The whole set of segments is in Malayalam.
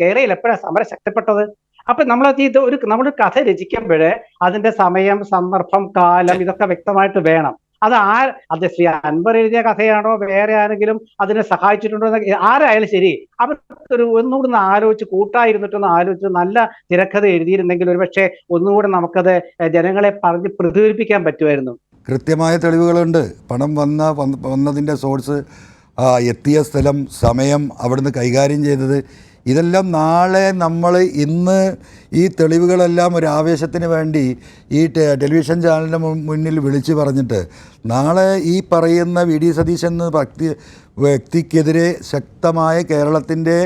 കേരളയിൽ എപ്പോഴാണ് സമരം ശക്തിപ്പെട്ടത്? അപ്പൊ നമ്മൾ ഇത് ഒരു നമ്മൾ കഥ രചിക്കുമ്പോഴേ അതിന്റെ സമയം സന്ദർഭം കാലം ഇതൊക്കെ വ്യക്തമായിട്ട് വേണം. അത് ആ അത് ശ്രീ അൻവർ എഴുതിയ കഥയാണോ? വേറെ ആരെങ്കിലും അതിനെ സഹായിച്ചിട്ടുണ്ടോ എന്ന് ആരായാലും ശരി അവർക്കൊരു ഒന്നുകൂടി ഒന്ന് ആലോചിച്ച് കൂട്ടായിരുന്നിട്ടൊന്ന് ആലോചിച്ച് നല്ല തിരക്കഥ എഴുതിയിരുന്നെങ്കിൽ ഒരുപക്ഷെ ഒന്നുകൂടെ നമുക്കത് ജനങ്ങളെ പറഞ്ഞ് പ്രതിഫലിപ്പിക്കാൻ പറ്റുമായിരുന്നു. കൃത്യമായ തെളിവുകളുണ്ട്. പണം വന്ന വന്ന- വന്നതിന്റെ സോഴ്സ് എത്തിയ സ്ഥലം സമയം അവിടുന്ന് കൈകാര്യം ചെയ്തത് ഇതെല്ലാം നാളെ നമ്മൾ ഇന്ന് ഈ തെളിവുകളെല്ലാം ഒരു ആവേശത്തിന് വേണ്ടി ഈ ടെലിവിഷൻ ചാനലിന്റെ മുന്നിൽ വിളിച്ചു പറഞ്ഞിട്ട് നാളെ ഈ പറയുന്ന വി ഡി സതീശൻ എന്ന വ്യക്തി വ്യക്തിക്കെതിരെ ശക്തമായ കേരളത്തിന്റെ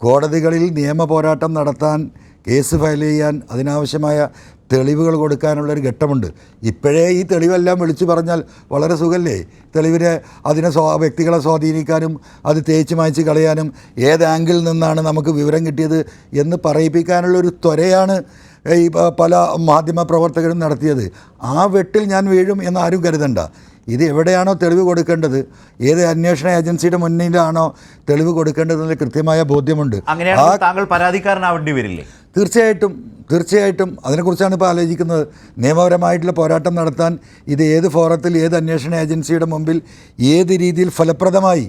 കോടതികളിൽ നിയമ പോരാട്ടം നടത്താൻ കേസ് ഫയൽ ചെയ്യാൻ അതിനാവശ്യമായ തെളിവുകൾ കൊടുക്കാനുള്ളൊരു ഘട്ടമുണ്ട്. ഇപ്പോഴേ ഈ തെളിവെല്ലാം വിളിച്ചു പറഞ്ഞാൽ വളരെ സുഖമല്ലേ തെളിവിനെ അതിനെ സ്വാ വ്യക്തികളെ സ്വാധീനിക്കാനും അത് തേച്ച് മായ്ച്ച് കളയാനും ഏത് ആംഗിളിൽ നിന്നാണ് നമുക്ക് വിവരം കിട്ടിയത് എന്ന് പറയിപ്പിക്കാനുള്ളൊരു ത്വരയാണ് ഈ പല മാധ്യമ പ്രവർത്തകരും നടത്തിയത്. ആ വെട്ടിൽ ഞാൻ വീഴും എന്ന് ആരും കരുതണ്ട. ഇത് എവിടെയാണോ തെളിവ് കൊടുക്കേണ്ടത്? ഏത് അന്വേഷണ ഏജൻസിയുടെ മുന്നിലാണോ തെളിവ് കൊടുക്കേണ്ടതെന്ന് കൃത്യമായ ബോധ്യമുണ്ട്. അങ്ങനെയാണ് അങ്ങനെയാണെങ്കിൽ താങ്കൾ പരാതിക്കാരനാവേണ്ടി വരില്ലേ? തീർച്ചയായിട്ടും തീർച്ചയായിട്ടും അതിനെക്കുറിച്ചാണ് ഇപ്പോൾ ആലോചിക്കുന്നത്. നിയമപരമായിട്ടുള്ള പോരാട്ടം നടത്താൻ ഇത് ഏത് ഫോറത്തിൽ ഏത് അന്വേഷണ ഏജൻസിയുടെ മുമ്പിൽ ഏത് രീതിയിൽ ഫലപ്രദമായി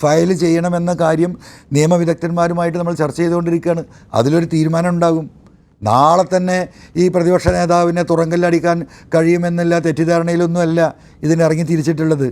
ഫയൽ ചെയ്യണമെന്ന കാര്യം നിയമവിദഗ്ധന്മാരുമായിട്ട് നമ്മൾ ചർച്ച ചെയ്തുകൊണ്ടിരിക്കുകയാണ്. അതിലൊരു തീരുമാനം ഉണ്ടാകും നാളെ തന്നെ ഈ പ്രതിപക്ഷ നേതാവിനെ തുറങ്കല്ലടിക്കാൻ കഴിയുമെന്നല്ല തെറ്റിദ്ധാരണയിലൊന്നുമല്ല ഇതിനിറങ്ങി തിരിച്ചിട്ടുള്ളത്.